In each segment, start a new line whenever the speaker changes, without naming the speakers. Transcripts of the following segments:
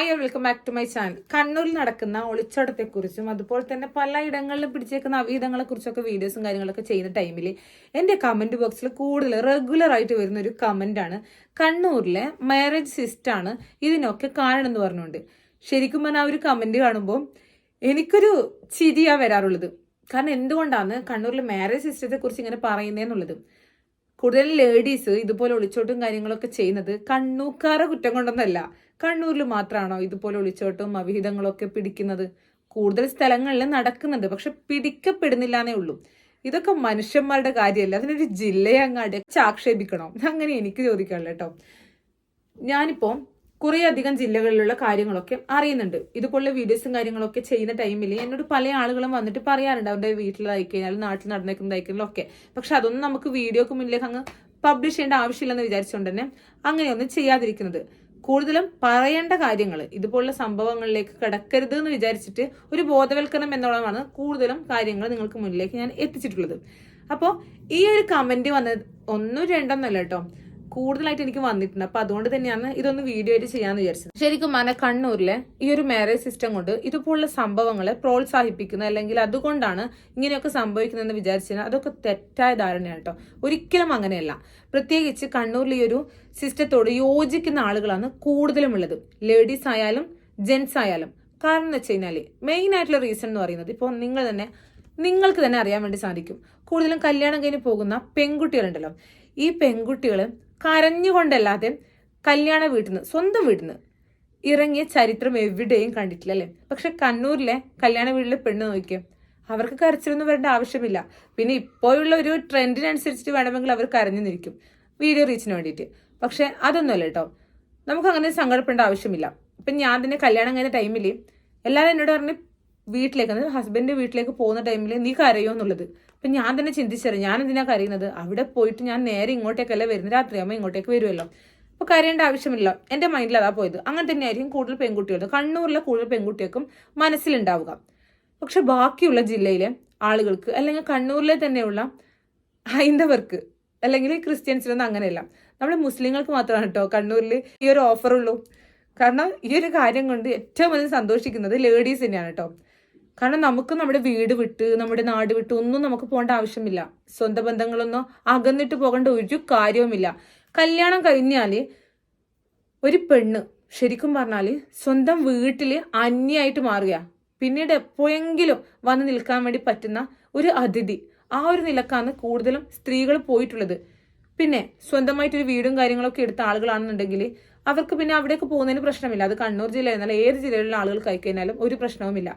Hi welcome back to my channel കണ്ണൂരിൽ നടക്കുന്ന ഒളിച്ചോട്ടത്തെക്കുറിച്ചും അതുപോലെ തന്നെ പല ഇടങ്ങളിലും പിടിച്ചേക്കുന്ന അവീതങ്ങളെ കുറിച്ചൊക്കെ വീഡിയോസും കാര്യങ്ങളൊക്കെ ചെയ്യുന്ന ടൈമിൽ എന്റെ കമന്റ് ബോക്സിൽ കൂടുതൽ റെഗുലർ ആയിട്ട് വരുന്ന ഒരു കമന്റ് ആണ്. കണ്ണൂരിലെ മാരേജ് സിസ്റ്റാണ് ഇതിനൊക്കെ കാരണം എന്ന് പറഞ്ഞുകൊണ്ട്. ശരിക്കും പറഞ്ഞാൽ ആ ഒരു കമന്റ് കാണുമ്പോൾ എനിക്കൊരു ചിരിയാ വരാറുള്ളത്. കാരണം എന്തുകൊണ്ടാണ് കണ്ണൂരിലെ മാരേജ് സിസ്റ്റത്തെക്കുറിച്ച് ഇങ്ങനെ പറയുന്നതെന്നുള്ളത് കൂടുതൽ ലേഡീസ് ഇതുപോലെ ഒളിച്ചോട്ടും കാര്യങ്ങളൊക്കെ ചെയ്യുന്നത് കണ്ണൂക്കാരെ കുറ്റം കൊണ്ടൊന്നല്ല. കണ്ണൂരിൽ മാത്രമാണോ ഇതുപോലെ ഒളിച്ചോട്ടും അവിഹിതങ്ങളൊക്കെ പിടിക്കുന്നത്? കൂടുതൽ സ്ഥലങ്ങളിൽ നടക്കുന്നുണ്ട് പക്ഷെ പിടിക്കപ്പെടുന്നില്ല എന്നേ ഉള്ളൂ. ഇതൊക്കെ മനുഷ്യന്മാരുടെ കാര്യമല്ല? അതിനൊരു ജില്ലയെ അങ്ങാട് ആക്ഷേപിക്കണോ അങ്ങനെ എനിക്ക് ചോദിക്കാനുള്ള കേട്ടോ ഞാനിപ്പോ കുറേ അധികം ജില്ലകളിലുള്ള കാര്യങ്ങളൊക്കെ അറിയുന്നുണ്ട്. ഇതുപോലുള്ള വീഡിയോസും കാര്യങ്ങളൊക്കെ ചെയ്യുന്ന ടൈമിൽ എന്നോട് പല ആളുകളും വന്നിട്ട് പറയാറുണ്ട്. അവരുടെ വീട്ടിലായി കഴിഞ്ഞാൽ നാട്ടിൽ നടന്നേക്കുന്നതായി ഒക്കെ പക്ഷെ അതൊന്നും നമുക്ക് വീഡിയോക്ക് മുന്നിലേക്ക് അങ്ങ് പബ്ലിഷ് ചെയ്യേണ്ട ആവശ്യമില്ലെന്ന് വിചാരിച്ചുകൊണ്ട് തന്നെ അങ്ങനെയൊന്നും ചെയ്യാതിരിക്കുന്നത്. കൂടുതലും പറയേണ്ട കാര്യങ്ങൾ ഇതുപോലുള്ള സംഭവങ്ങളിലേക്ക് കിടക്കരുത് എന്ന് വിചാരിച്ചിട്ട് ഒരു ബോധവൽക്കരണം എന്നുള്ളതാണ് കൂടുതലും കാര്യങ്ങൾ നിങ്ങൾക്ക് മുന്നിലേക്ക് ഞാൻ എത്തിച്ചിട്ടുള്ളത്. അപ്പോൾ ഈ ഒരു കമന്റ് വന്നത് ഒന്നും രണ്ടെന്നല്ല കേട്ടോ. കൂടുതലായിട്ട് എനിക്ക് വന്നിട്ടുണ്ട്. അപ്പൊ അതുകൊണ്ട് തന്നെയാണ് ഇതൊന്ന് വീഡിയോ ആയിട്ട് ചെയ്യാന്ന് വിചാരിച്ചത്. ശരിക്കും മന കണ്ണൂരിലെ ഈ ഒരു മാരേജ് സിസ്റ്റം കൊണ്ട് ഇതുപോലുള്ള സംഭവങ്ങളെ പ്രോത്സാഹിപ്പിക്കുന്ന അല്ലെങ്കിൽ അതുകൊണ്ടാണ് ഇങ്ങനെയൊക്കെ സംഭവിക്കുന്നതെന്ന് വിചാരിച്ചാൽ അതൊക്കെ തെറ്റായ ധാരണയാണ് കേട്ടോ. ഒരിക്കലും അങ്ങനെയല്ല. പ്രത്യേകിച്ച് കണ്ണൂരിലെ ഈ ഒരു സിസ്റ്റത്തോട് യോജിക്കുന്ന ആളുകളാണ് കൂടുതലും ഉള്ളത്. ലേഡീസ് ആയാലും ജെൻസ് ആയാലും. കാരണം എന്ന് വെച്ച് കഴിഞ്ഞാൽ മെയിൻ ആയിട്ടുള്ള റീസൺ എന്ന് പറയുന്നത് ഇപ്പോൾ നിങ്ങൾ തന്നെ നിങ്ങൾക്ക് തന്നെ അറിയാൻ വേണ്ടി സാധിക്കും. കൂടുതലും കല്യാണം കഴിഞ്ഞ് പോകുന്ന പെൺകുട്ടികളുണ്ടല്ലോ. ഈ പെൺകുട്ടികൾ കരഞ്ഞുകൊണ്ടല്ലാതെ കല്യാണ വീട്ടിൽ നിന്ന് സ്വന്തം വീട്ടിൽ നിന്ന് ഇറങ്ങിയ ചരിത്രം എവിടെയും കണ്ടിട്ടില്ല അല്ലേ? പക്ഷെ കണ്ണൂരിലെ കല്യാണ വീട്ടിലെ പെണ്ണ് നോക്കിയോ അവർക്ക് കരച്ചിലൊന്നും വരേണ്ട ആവശ്യമില്ല. പിന്നെ ഇപ്പോഴുള്ള ഒരു ട്രെൻഡിനനുസരിച്ചിട്ട് വേണമെങ്കിൽ അവർ കരഞ്ഞു നിൽക്കും വീഡിയോ റീച്ചിന് വേണ്ടിയിട്ട്. പക്ഷെ അതൊന്നുമല്ല കേട്ടോ. നമുക്ക് അങ്ങനെ സങ്കടപ്പെടേണ്ട ആവശ്യമില്ല. ഇപ്പം ഞാൻ തന്നെ കല്യാണം കഴിഞ്ഞ ടൈമിൽ എല്ലാവരും എന്നോട് പറഞ്ഞ് വീട്ടിലേക്ക് അതായത് ഹസ്ബൻഡ് വീട്ടിലേക്ക് പോകുന്ന ടൈമിൽ നീ കരയോ എന്നുള്ളത്. അപ്പം ഞാൻ തന്നെ ചിന്തിച്ചറിയാം ഞാൻ എന്തിനാ കരയുന്നത്? അവിടെ പോയിട്ട് ഞാൻ നേരെ ഇങ്ങോട്ടേക്കല്ല വരുന്നത്? രാത്രിയാകുമ്പോൾ ഇങ്ങോട്ടേക്ക് വരുമല്ലോ അപ്പോൾ കരയേണ്ട ആവശ്യമില്ല. എന്റെ മൈൻഡിൽ അതാ പോയത്. അങ്ങനെ തന്നെയായിരിക്കും കൂടുതൽ പെൺകുട്ടികളുടെ കണ്ണൂരിലെ കൂടുതൽ പെൺകുട്ടികൾക്കും മനസ്സിലുണ്ടാവുക. പക്ഷെ ബാക്കിയുള്ള ജില്ലയിലെ ആളുകൾക്ക് അല്ലെങ്കിൽ കണ്ണൂരിലെ തന്നെയുള്ള ഹൈന്ദവർക്ക് അല്ലെങ്കിൽ ക്രിസ്ത്യൻസിനൊന്നും അങ്ങനെയല്ല. നമ്മൾ മുസ്ലിങ്ങൾക്ക് മാത്രമാണ് കേട്ടോ കണ്ണൂരിൽ ഈ ഒരു ഓഫറുള്ളൂ കാരണം ഈ ഒരു കാര്യം കൊണ്ട് ഏറ്റവും അധികം സന്തോഷിക്കുന്നത് ലേഡീസ് തന്നെയാണ് കേട്ടോ. കാരണം നമുക്ക് നമ്മുടെ വീട് വിട്ട് നമ്മുടെ നാട് വിട്ട് ഒന്നും നമുക്ക് പോകേണ്ട ആവശ്യമില്ല. സ്വന്തം ബന്ധങ്ങളൊന്നും അകന്നിട്ട് പോകേണ്ട ഒരു കാര്യവുമില്ല. കല്യാണം കഴിഞ്ഞാൽ ഒരു പെണ്ണ് ശരിക്കും പറഞ്ഞാൽ സ്വന്തം വീട്ടിൽ അന്യായിട്ട് മാറുക. പിന്നീട് എപ്പോഴെങ്കിലും വന്ന് നിൽക്കാൻ വേണ്ടി പറ്റുന്ന ഒരു അതിഥി. ആ ഒരു നിലക്കാണ് കൂടുതലും സ്ത്രീകൾ പോയിട്ടുള്ളത്. പിന്നെ സ്വന്തമായിട്ടൊരു വീടും കാര്യങ്ങളൊക്കെ എടുത്ത ആളുകളാണെന്നുണ്ടെങ്കിൽ അവർക്ക് പിന്നെ അവിടേക്ക് പോകുന്നതിന് പ്രശ്നമില്ല. അത് കണ്ണൂർ ജില്ല എന്നാൽ ഏത് ജില്ലയിലുള്ള ആളുകൾ കഴിഞ്ഞാലും ഒരു പ്രശ്നവുമില്ല.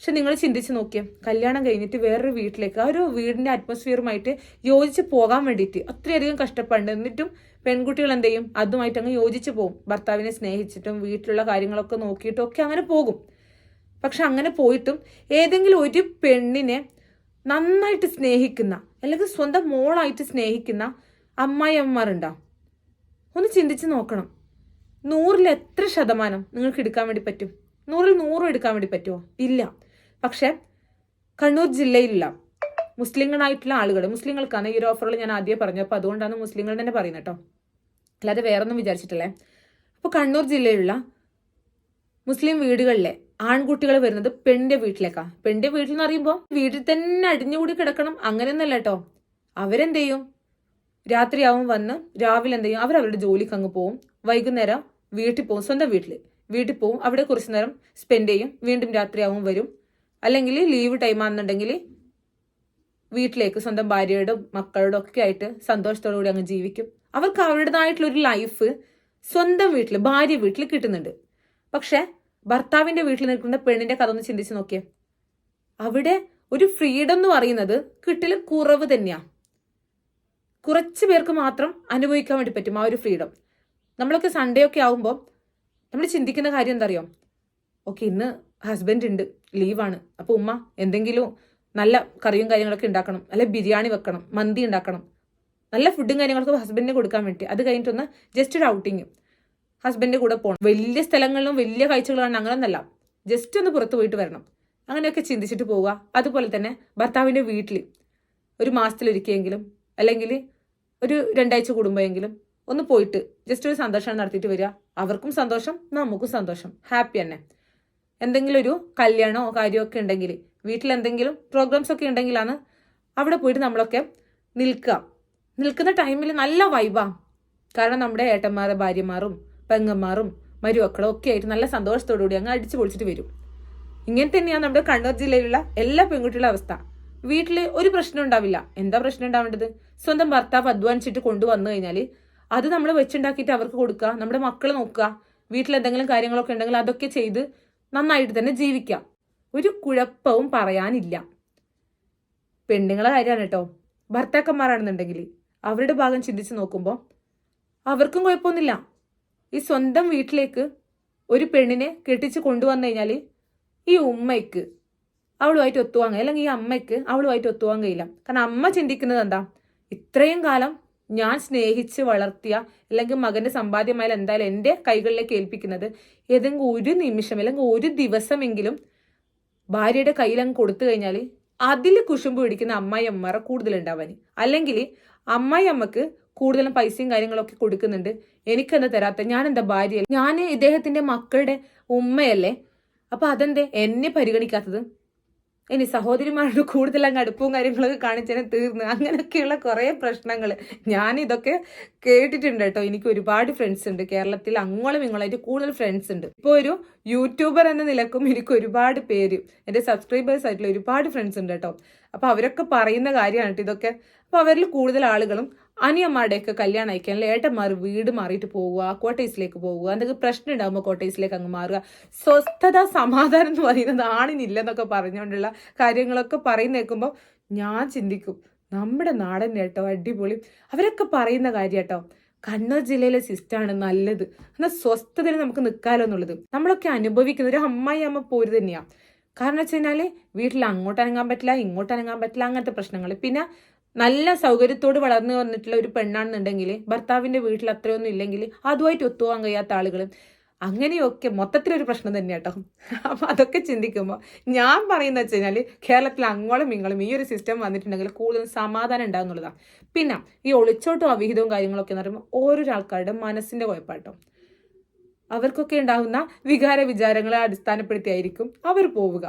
പക്ഷെ നിങ്ങൾ ചിന്തിച്ച് നോക്കിയേ കല്യാണം കഴിഞ്ഞിട്ട് വേറൊരു വീട്ടിലേക്ക് ആ ഒരു വീടിന്റെ അറ്റ്മോസ്ഫിയറുമായിട്ട് യോജിച്ച് പോകാൻ വേണ്ടിയിട്ട് അത്രയധികം കഷ്ടപ്പാടുണ്ട്. എന്നിട്ടും പെൺകുട്ടികൾ എന്ത് ചെയ്യും? അതുമായിട്ട് അങ്ങ് യോജിച്ച് പോകും. ഭർത്താവിനെ സ്നേഹിച്ചിട്ടും വീട്ടിലുള്ള കാര്യങ്ങളൊക്കെ നോക്കിയിട്ടും ഒക്കെ അങ്ങനെ പോകും. പക്ഷെ അങ്ങനെ പോയിട്ടും ഏതെങ്കിലും ഒരു പെണ്ണിനെ നന്നായിട്ട് സ്നേഹിക്കുന്ന അല്ലെങ്കിൽ സ്വന്തം മോളായിട്ട് സ്നേഹിക്കുന്ന അമ്മായി അമ്മമാരുണ്ടാ ഒന്ന് ചിന്തിച്ച് നോക്കണം. നൂറിൽ എത്ര ശതമാനം നിങ്ങൾക്ക് എടുക്കാൻ വേണ്ടി പറ്റും? നൂറിൽ നൂറും എടുക്കാൻ വേണ്ടി പറ്റുമോ? ഇല്ല. പക്ഷെ കണ്ണൂർ ജില്ലയിലുള്ള മുസ്ലിങ്ങളായിട്ടുള്ള ആളുകൾ മുസ്ലിങ്ങൾക്കാണ് ഈ ഒരു ഓഫറിൽ ഞാൻ ആദ്യം പറഞ്ഞു അപ്പോൾ അതുകൊണ്ടാണ് മുസ്ലിങ്ങൾ തന്നെ പറയുന്നത് കേട്ടോ അല്ലാതെ വേറൊന്നും വിചാരിച്ചിട്ടില്ലേ? അപ്പോൾ കണ്ണൂർ ജില്ലയിലുള്ള മുസ്ലിം വീടുകളിലെ ആൺകുട്ടികൾ വരുന്നത് പെണ്ണിന്റെ വീട്ടിലേക്കാ. പെണ്ണിന്റെ വീട്ടിൽ എന്ന് പറയുമ്പോൾ വീട്ടിൽ തന്നെ അടിഞ്ഞുകൂടി കിടക്കണം അങ്ങനെയൊന്നല്ല കേട്ടോ അവരെന്ത് ചെയ്യും രാത്രിയാവും വന്ന് രാവിലെ എന്ത് ചെയ്യും അവരവരുടെ ജോലിക്ക് അങ്ങ് പോവും. വൈകുന്നേരം വീട്ടിൽ പോകും സ്വന്തം വീട്ടിൽ വീട്ടിൽ പോവും. അവിടെ കുറച്ച് നേരം സ്പെൻഡ് ചെയ്യും. വീണ്ടും രാത്രിയാവും വരും. അല്ലെങ്കിൽ ലീവ് ടൈം ആണെന്നുണ്ടെങ്കിൽ വീട്ടിലേക്ക് സ്വന്തം ഭാര്യയോടും മക്കളോടും ഒക്കെ ആയിട്ട് സന്തോഷത്തോടു കൂടി അങ്ങ് ജീവിക്കും. അവർക്ക് അവരുടേതായിട്ടുള്ള ഒരു ലൈഫ് സ്വന്തം വീട്ടിൽ ഭാര്യ വീട്ടിൽ കിട്ടുന്നുണ്ട്. പക്ഷെ ഭർത്താവിന്റെ വീട്ടിൽ നിൽക്കുന്ന പെണ്ണിന്റെ കഥ ഒന്ന് ചിന്തിച്ച് നോക്കിയേ. അവിടെ ഒരു ഫ്രീഡം എന്ന് പറയുന്നത് കിട്ടൽ കുറവ് തന്നെയാ. കുറച്ച് പേർക്ക് മാത്രം അനുഭവിക്കാൻ വേണ്ടി പറ്റും ആ ഒരു ഫ്രീഡം നമ്മളൊക്കെ സൺഡേ ഒക്കെ ആവുമ്പോൾ നമ്മൾ ചിന്തിക്കുന്ന കാര്യം എന്താ അറിയോ? ഓക്കെ ഇന്ന് ഹസ്ബൻഡ് ഉണ്ട് ലീവാണ് അപ്പോൾ ഉമ്മ എന്തെങ്കിലും നല്ല കറിയും കാര്യങ്ങളൊക്കെ ഉണ്ടാക്കണം അല്ലെ ബിരിയാണി വെക്കണം മന്തി ഉണ്ടാക്കണം നല്ല ഫുഡും കാര്യങ്ങളൊക്കെ ഹസ്ബൻഡിന് കൊടുക്കാൻ വേണ്ടി. അത് കഴിഞ്ഞിട്ടൊന്ന് ജസ്റ്റ് ഒരു ഔട്ടിങ് ഹസ്ബൻഡിന്റെ കൂടെ പോകണം വലിയ സ്ഥലങ്ങളിലും വലിയ കാഴ്ചകളാണ് അങ്ങനെയൊന്നല്ല ജസ്റ്റ് ഒന്ന് പുറത്ത് പോയിട്ട് വരണം. അങ്ങനെയൊക്കെ ചിന്തിച്ചിട്ട് പോവുക. അതുപോലെ തന്നെ ഭർത്താവിന്റെ വീട്ടിൽ ഒരു മാസത്തിലൊരിക്കെങ്കിലും അല്ലെങ്കിൽ ഒരു രണ്ടാഴ്ച കൂടുമ്പോഴെങ്കിലും ഒന്ന് പോയിട്ട് ജസ്റ്റ് ഒരു സന്തോഷം നടത്തിയിട്ട് വരിക. അവർക്കും സന്തോഷം നമുക്കും സന്തോഷം. ഹാപ്പി തന്നെ. എന്തെങ്കിലും ഒരു കല്യാണമോ കാര്യമൊക്കെ ഉണ്ടെങ്കിൽ വീട്ടിൽ എന്തെങ്കിലും പ്രോഗ്രാംസ് ഒക്കെ ഉണ്ടെങ്കിലാണ് അവിടെ പോയിട്ട് നമ്മളൊക്കെ നിൽക്കുക. നിൽക്കുന്ന ടൈമിൽ നല്ല വൈബാ കാരണം നമ്മുടെ ഏട്ടന്മാരെ ഭാര്യമാരും പെങ്ങന്മാരും മരുമക്കളും ഒക്കെ ആയിട്ട് നല്ല സന്തോഷത്തോടു കൂടി അങ്ങ് അടിച്ചു പൊളിച്ചിട്ട് വരും. ഇങ്ങനെ തന്നെയാണ് നമ്മുടെ കണ്ണൂർ ജില്ലയിലുള്ള എല്ലാ പെൺകുട്ടികളുടെ അവസ്ഥ. വീട്ടിൽ ഒരു പ്രശ്നം ഉണ്ടാവില്ല. എന്താ പ്രശ്നം ഉണ്ടാവേണ്ടത്? സ്വന്തം ഭർത്താവ് അധ്വാനിച്ചിട്ട് കൊണ്ടുവന്നു കഴിഞ്ഞാൽ അത് നമ്മൾ വെച്ചുണ്ടാക്കിയിട്ട് അവർക്ക് കൊടുക്കുക നമ്മുടെ മക്കൾ നോക്കുക വീട്ടിൽ എന്തെങ്കിലും കാര്യങ്ങളൊക്കെ ഉണ്ടെങ്കിൽ അതൊക്കെ ചെയ്ത് നന്നായിട്ട് തന്നെ ജീവിക്കാം. ഒരു കുഴപ്പവും പറയാനില്ല. പെണ്ണുങ്ങളെ കാര്യമാണ് കേട്ടോ. ഭർത്താക്കന്മാരാണെന്നുണ്ടെങ്കിൽ അവരുടെ ഭാഗം ചിന്തിച്ച് നോക്കുമ്പോൾ അവർക്കും കുഴപ്പമൊന്നുമില്ല. ഈ സ്വന്തം വീട്ടിലേക്ക് ഒരു പെണ്ണിനെ കെട്ടിച്ച് കൊണ്ടുവന്നു കഴിഞ്ഞാൽ ഈ ഉമ്മയ്ക്ക് അവളുമായിട്ട് ഒത്തുവാങ്ങ അല്ലെങ്കിൽ ഈ അമ്മയ്ക്ക് അവളുമായിട്ട് ഒത്തുവാൻ കഴിയില്ല. കാരണം അമ്മ ചിന്തിക്കുന്നത് എന്താ? ഇത്രയും കാലം ഞാൻ സ്നേഹിച്ച് വളർത്തിയ അല്ലെങ്കിൽ മകന്റെ സമ്പാദ്യമായാലും എന്തായാലും എന്റെ കൈകളിലേക്ക് ഏൽപ്പിക്കുന്നത് ഏതെങ്കിലും ഒരു നിമിഷം അല്ലെങ്കിൽ ഒരു ദിവസമെങ്കിലും ഭാര്യയുടെ കയ്യിൽ അങ്ങ് കൊടുത്തു കഴിഞ്ഞാൽ അതിൽ കുശുമ്പ് പിടിക്കുന്ന അമ്മായി അമ്മമാരെ കൂടുതൽ അല്ലെങ്കിൽ അമ്മായി അമ്മയ്ക്ക് കൂടുതലും പൈസയും കാര്യങ്ങളൊക്കെ കൊടുക്കുന്നുണ്ട്. എനിക്കെന്താ തരാത്ത? ഞാൻ എന്താ ഭാര്യ ഞാൻ ഇദ്ദേഹത്തിന്റെ മക്കളുടെ ഉമ്മയല്ലേ? അപ്പൊ അതെന്തേ? എന്നെ പരിഗണിക്കാത്തത്? ഇനി സഹോദരിമാരോട് കൂടുതൽ അങ്ങ് അടുപ്പവും കാര്യങ്ങളൊക്കെ കാണിച്ചതിനെ തീർന്നു. അങ്ങനെയൊക്കെയുള്ള കുറേ പ്രശ്നങ്ങൾ ഞാൻ ഇതൊക്കെ കേട്ടിട്ടുണ്ട് കേട്ടോ. എനിക്ക് ഒരുപാട് ഫ്രണ്ട്സ് ഉണ്ട്. കേരളത്തിൽ അങ്ങോളം ഇങ്ങോളായിട്ട് കൂടുതൽ ഫ്രണ്ട്സ് ഉണ്ട്. ഇപ്പോൾ ഒരു യൂട്യൂബർ എന്ന നിലക്കും എനിക്ക് ഒരുപാട് പേര് എന്റെ സബ്സ്ക്രൈബേഴ്സ് ആയിട്ടുള്ള ഒരുപാട് ഫ്രണ്ട്സ് ഉണ്ട് കേട്ടോ. അപ്പോൾ അവരൊക്കെ പറയുന്ന കാര്യമാണ് കേട്ടോ ഇതൊക്കെ. അപ്പോൾ അവരിൽ കൂടുതൽ ആളുകളും അനിയന്മാരുടെയൊക്കെ കല്യാണം അയക്കാൻ അല്ലെങ്കിൽ ഏട്ടന്മാർ വീട് മാറിയിട്ട് പോവുക കോട്ടേഴ്സിലേക്ക് പോവുക എന്തൊക്കെ പ്രശ്നം ഉണ്ടാകുമ്പോൾ കോട്ടേഴ്സിലേക്ക് അങ്ങ് മാറുക. സ്വസ്ഥത സമാധാനം എന്ന് പറയുന്നത് ആണിനില്ലെന്നൊക്കെ പറഞ്ഞുകൊണ്ടുള്ള കാര്യങ്ങളൊക്കെ പറയുന്ന കേൾക്കുമ്പോൾ ഞാൻ ചിന്തിക്കും നമ്മുടെ നാടൻ കേട്ടോ അടിപൊളി. അവരൊക്കെ പറയുന്ന കാര്യം കേട്ടോ കണ്ണൂർ ജില്ലയിലെ സിസ്റ്റാണ് നല്ലത്. എന്നാൽ സ്വസ്ഥതയിൽ നമുക്ക് നിൽക്കാലോ എന്നുള്ളത്. നമ്മളൊക്കെ അനുഭവിക്കുന്ന ഒരു അമ്മായി അമ്മ പോര് തന്നെയാണ് കാരണം വെച്ച് കഴിഞ്ഞാൽ വീട്ടിൽ അങ്ങോട്ട് അനങ്ങാൻ പറ്റില്ല ഇങ്ങോട്ട് അനങ്ങാൻ പറ്റില്ല അങ്ങനത്തെ പ്രശ്നങ്ങൾ. പിന്നെ നല്ല സൗകര്യത്തോട് വളർന്നു വന്നിട്ടുള്ള ഒരു പെണ്ണാണെന്നുണ്ടെങ്കിൽ ഭർത്താവിന്റെ വീട്ടിൽ അത്രയൊന്നും ഇല്ലെങ്കിൽ അതുമായിട്ട് ഒത്തുപോകാൻ കഴിയാത്ത ആളുകൾ അങ്ങനെയൊക്കെ മൊത്തത്തിലൊരു പ്രശ്നം തന്നെ കേട്ടോ അപ്പം അതൊക്കെ ചിന്തിക്കുമ്പോൾ ഞാൻ പറയുന്നത് വെച്ച് കഴിഞ്ഞാൽ കേരളത്തിൽ അങ്ങോളം ഇങ്ങോളം ഈ ഒരു സിസ്റ്റം വന്നിട്ടുണ്ടെങ്കിൽ കൂടുതൽ സമാധാനം ഉണ്ടാകുന്നുള്ളതാണ് പിന്നെ ഈ ഒളിച്ചോട്ടും അവിഹിതവും കാര്യങ്ങളൊക്കെ എന്ന് പറയുമ്പോൾ ഓരോരോ ആൾക്കാരുടെ മനസ്സിന്റെ കുഴപ്പമാട്ടോ അവർക്കൊക്കെ ഉണ്ടാകുന്ന വികാര വിചാരങ്ങളെ അടിസ്ഥാനപ്പെടുത്തിയായിരിക്കും അവർ പോവുക.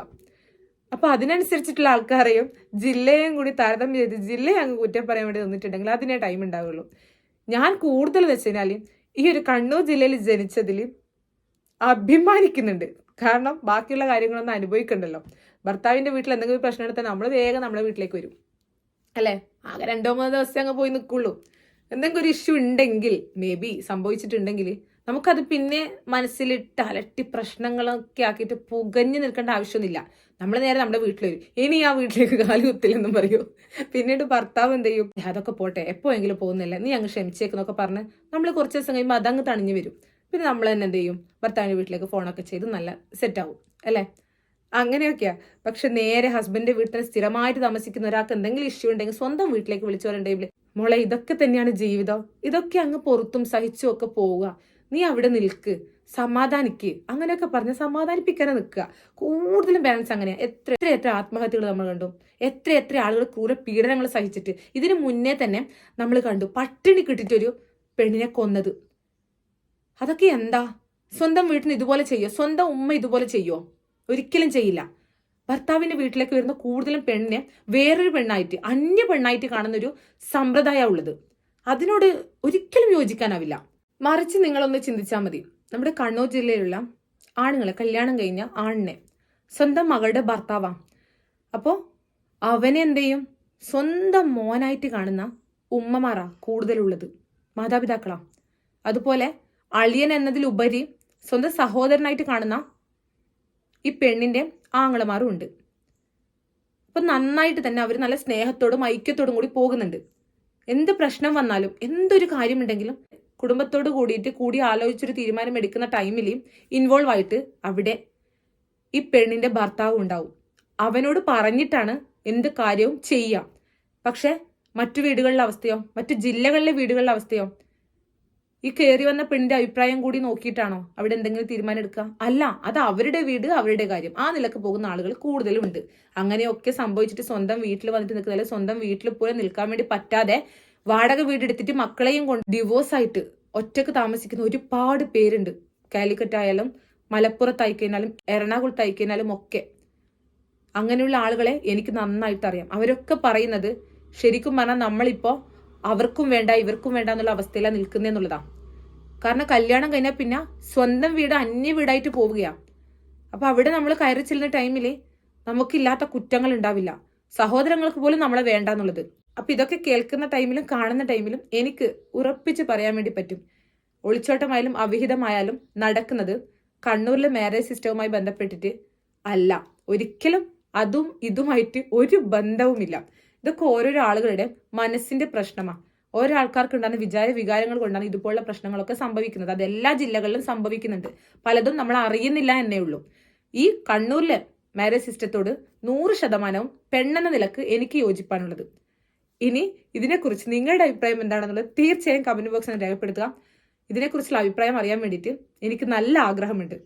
അപ്പൊ അതിനനുസരിച്ചിട്ടുള്ള ആൾക്കാരെയും ജില്ലയും കൂടി താരതമ്യം ചെയ്ത് ജില്ലയെ അങ്ങ് കുറ്റം പറയാൻ വേണ്ടി നിന്നിട്ടുണ്ടെങ്കിൽ അതിനേ ടൈം ഉണ്ടാവുള്ളൂ. ഞാൻ കൂടുതൽ വെച്ച് കഴിഞ്ഞാൽ ഈ ഒരു കണ്ണൂർ ജില്ലയിൽ ജനിച്ചതിൽ അഭിമാനിക്കുന്നുണ്ട്. കാരണം ബാക്കിയുള്ള കാര്യങ്ങളൊന്നും അനുഭവിക്കണ്ടല്ലോ. ഭർത്താവിന്റെ വീട്ടിൽ എന്തെങ്കിലും പ്രശ്നം എടുത്താൽ നമ്മൾ വേഗം നമ്മുടെ വീട്ടിലേക്ക് വരും. അല്ലേ? ആകെ രണ്ടോ മൂന്നോ ദിവസം അങ്ങ് പോയി നിൽക്കുള്ളൂ. എന്തെങ്കിലും ഒരു ഇഷ്യൂ ഉണ്ടെങ്കിൽ മേ ബി സംഭവിച്ചിട്ടുണ്ടെങ്കിൽ നമുക്കത് പിന്നെ മനസ്സിലിട്ട് അലട്ടി പ്രശ്നങ്ങളൊക്കെ ആക്കിയിട്ട് പുകഞ്ഞു നിൽക്കേണ്ട ആവശ്യമൊന്നുമില്ല. നമ്മൾ നേരെ നമ്മുടെ വീട്ടിൽ വരും. ഇനി ആ വീട്ടിലേക്ക് കാലു കുത്തില്ലെന്നും പറയൂ. പിന്നീട് ഭർത്താവ് എന്ത് ചെയ്യും? അതൊക്കെ പോട്ടെ എപ്പോഴെങ്കിലും പോകുന്നില്ല. നീ അങ്ങ് ക്ഷമിച്ചേക്കുന്നൊക്കെ പറഞ്ഞ് നമ്മൾ കുറച്ച് ദിവസം കഴിയുമ്പോൾ അതങ്ങ് തണിഞ്ഞു വരും. പിന്നെ നമ്മൾ തന്നെ എന്ത് ചെയ്യും? ഭർത്താവിന്റെ വീട്ടിലേക്ക് ഫോണൊക്കെ ചെയ്ത് നല്ല സെറ്റാവും അല്ലേ? അങ്ങനെയൊക്കെയാ. പക്ഷെ നേരെ ഹസ്ബൻഡിന്റെ വീട്ടിൽ സ്ഥിരമായിട്ട് താമസിക്കുന്ന ഒരാൾക്ക് എന്തെങ്കിലും ഇഷ്യൂ ഉണ്ടെങ്കിൽ സ്വന്തം വീട്ടിലേക്ക് വിളിച്ചു വരണ്ടെങ്കിൽ മോളെ ഇതൊക്കെ തന്നെയാണ് ജീവിതം. ഇതൊക്കെ അങ്ങ് പുറത്തും സഹിച്ചും ഒക്കെ പോവുക. നീ അവിടെ നിൽക്ക് സമാധാനിക്ക്. അങ്ങനെയൊക്കെ പറഞ്ഞ് സമാധാനിപ്പിക്കാനെ നിൽക്കുക. കൂടുതലും ബാലൻസ് അങ്ങനെയാണ് എത്ര എത്ര എത്ര ആത്മഹത്യകൾ നമ്മൾ കണ്ടു. എത്ര എത്ര ആളുകൾ ക്രൂര പീഡനങ്ങൾ സഹിച്ചിട്ട്. ഇതിനു മുന്നേ തന്നെ നമ്മൾ കണ്ടു പട്ടിണി കിട്ടിയിട്ടൊരു പെണ്ണിനെ കൊന്നത്. അതൊക്കെ എന്താ? സ്വന്തം വീട്ടിന് ഇതുപോലെ ചെയ്യോ? സ്വന്തം ഉമ്മ ഇതുപോലെ ചെയ്യോ? ഒരിക്കലും ചെയ്യില്ല. ഭർത്താവിന്റെ വീട്ടിലേക്ക് വരുന്ന കൂടുതലും പെണ്ണിനെ വേറൊരു പെണ്ണായിട്ട് അന്യ പെണ്ണായിട്ട് കാണുന്നൊരു ഒരു സമ്പ്രദായം ഉള്ളത്. അതിനോട് ഒരിക്കലും യോജിക്കാനാവില്ല. മറിച്ച് നിങ്ങളൊന്ന് ചിന്തിച്ചാൽ മതി. നമ്മുടെ കണ്ണൂർ ജില്ലയിലുള്ള ആണുങ്ങളെ കല്യാണം കഴിഞ്ഞ ആണിനെ സ്വന്തം മകളുടെ ഭർത്താവാ. അപ്പോൾ അവനെ എന്ത് ചെയ്യും? സ്വന്തം മോനായിട്ട് കാണുന്ന ഉമ്മമാറാ കൂടുതലുള്ളത്. മാതാപിതാക്കളാ. അതുപോലെ അളിയൻ എന്നതിലുപരി സ്വന്തം സഹോദരനായിട്ട് കാണുന്ന ഈ പെണ്ണിന്റെ ആങ്ങളമാരും ഉണ്ട്. അപ്പം നന്നായിട്ട് തന്നെ അവർ നല്ല സ്നേഹത്തോടും ഐക്യത്തോടും കൂടി പോകുന്നുണ്ട്. എന്ത് പ്രശ്നം വന്നാലും എന്തൊരു കാര്യമുണ്ടെങ്കിലും കുടുംബത്തോട് കൂടിയിട്ട് കൂടി ആലോചിച്ചൊരു തീരുമാനം എടുക്കുന്ന ടൈമിൽ ഇൻവോൾവ് ആയിട്ട് അവിടെ ഈ പെണ്ണിന്റെ ഭർത്താവ് ഉണ്ടാവും. അവനോട് പറഞ്ഞിട്ടാണ് എന്ത് കാര്യവും ചെയ്യാം. പക്ഷെ മറ്റു വീടുകളിലെ അവസ്ഥയോ മറ്റു ജില്ലകളിലെ വീടുകളിലെ അവസ്ഥയോ ഈ കയറി വന്ന പെണ്ണിന്റെ അഭിപ്രായം കൂടി നോക്കിയിട്ടാണോ അവിടെ എന്തെങ്കിലും തീരുമാനം എടുക്കുക അല്ല അത് അവരുടെ വീട് അവരുടെ കാര്യം. ആ നിലയ്ക്ക് പോകുന്ന ആളുകൾ കൂടുതലും ഉണ്ട്. അങ്ങനെയൊക്കെ സംഭവിച്ചിട്ട് സ്വന്തം വീട്ടിൽ വന്നിട്ട് നിൽക്കുന്നതല്ലേ സ്വന്തം വീട്ടിൽ പോലും നിൽക്കാൻ വേണ്ടി പറ്റാതെ വാടക വീടെടുത്തിട്ട് മക്കളെയും കൊണ്ട് ഡിവോഴ്സായിട്ട് ഒറ്റയ്ക്ക് താമസിക്കുന്ന ഒരുപാട് പേരുണ്ട്. കാലിക്കറ്റ് ആയാലും മലപ്പുറത്തായി കഴിഞ്ഞാലും എറണാകുളത്തായി കഴിഞ്ഞാലും ഒക്കെ. അങ്ങനെയുള്ള ആളുകളെ എനിക്ക് നന്നായിട്ട് അറിയാം. അവരൊക്കെ പറയുന്നത് ശരിക്കും പറഞ്ഞാൽ നമ്മളിപ്പോൾ അവർക്കും വേണ്ട ഇവർക്കും വേണ്ട എന്നുള്ള അവസ്ഥയിലാണ് നിൽക്കുന്നതെന്നുള്ളതാണ് കാരണം കല്യാണം കഴിഞ്ഞാൽ പിന്നെ സ്വന്തം വീട് അന്യ വീടായിട്ട് പോവുകയാണ് അപ്പോൾ അവിടെ നമ്മൾ കയറി ചെല്ലുന്ന ടൈമിൽ നമുക്കില്ലാത്ത കുറ്റങ്ങൾ ഉണ്ടാവില്ല. സഹോദരങ്ങൾക്ക് പോലും നമ്മളെ വേണ്ട എന്നുള്ളത്. അപ്പൊ ഇതൊക്കെ കേൾക്കുന്ന ടൈമിലും കാണുന്ന ടൈമിലും എനിക്ക് ഉറപ്പിച്ച് പറയാൻ വേണ്ടി പറ്റും. ഒളിച്ചോട്ടമായാലും അവിഹിതമായാലും നടക്കുന്നത് കണ്ണൂരിലെ മാരേജ് സിസ്റ്റവുമായി ബന്ധപ്പെട്ടിട്ട് അല്ല. ഒരിക്കലും അതും ഇതുമായിട്ട് ഒരു ബന്ധവുമില്ല. ഇതൊക്കെ ഓരോരോ ആളുകളുടെ മനസ്സിന്റെ പ്രശ്നമാണ് ഓരോ ആൾക്കാർക്ക് ഉണ്ടാകുന്ന വിചാര വികാരങ്ങൾ കൊണ്ടാണ് ഇതുപോലുള്ള പ്രശ്നങ്ങളൊക്കെ സംഭവിക്കുന്നത്. അത് എല്ലാ ജില്ലകളിലും സംഭവിക്കുന്നുണ്ട്. പലതും നമ്മൾ അറിയുന്നില്ല എന്നേ ഉള്ളൂ. ഈ കണ്ണൂരിലെ മാരേജ് സിസ്റ്റത്തോട് നൂറ് ശതമാനവും പെണ്ണെന്ന നിലയ്ക്ക് എനിക്ക് യോജിപ്പാനുള്ളത് ഇനി ഇതിനെക്കുറിച്ച് നിങ്ങളുടെ അഭിപ്രായം എന്താണെന്നുള്ളത് തീർച്ചയായും കമന്റ് ബോക്സിൽ രേഖപ്പെടുത്തുക. ഇതിനെക്കുറിച്ചുള്ള അഭിപ്രായം അറിയാൻ വേണ്ടിയിട്ട് എനിക്ക് നല്ല ആഗ്രഹമുണ്ട്.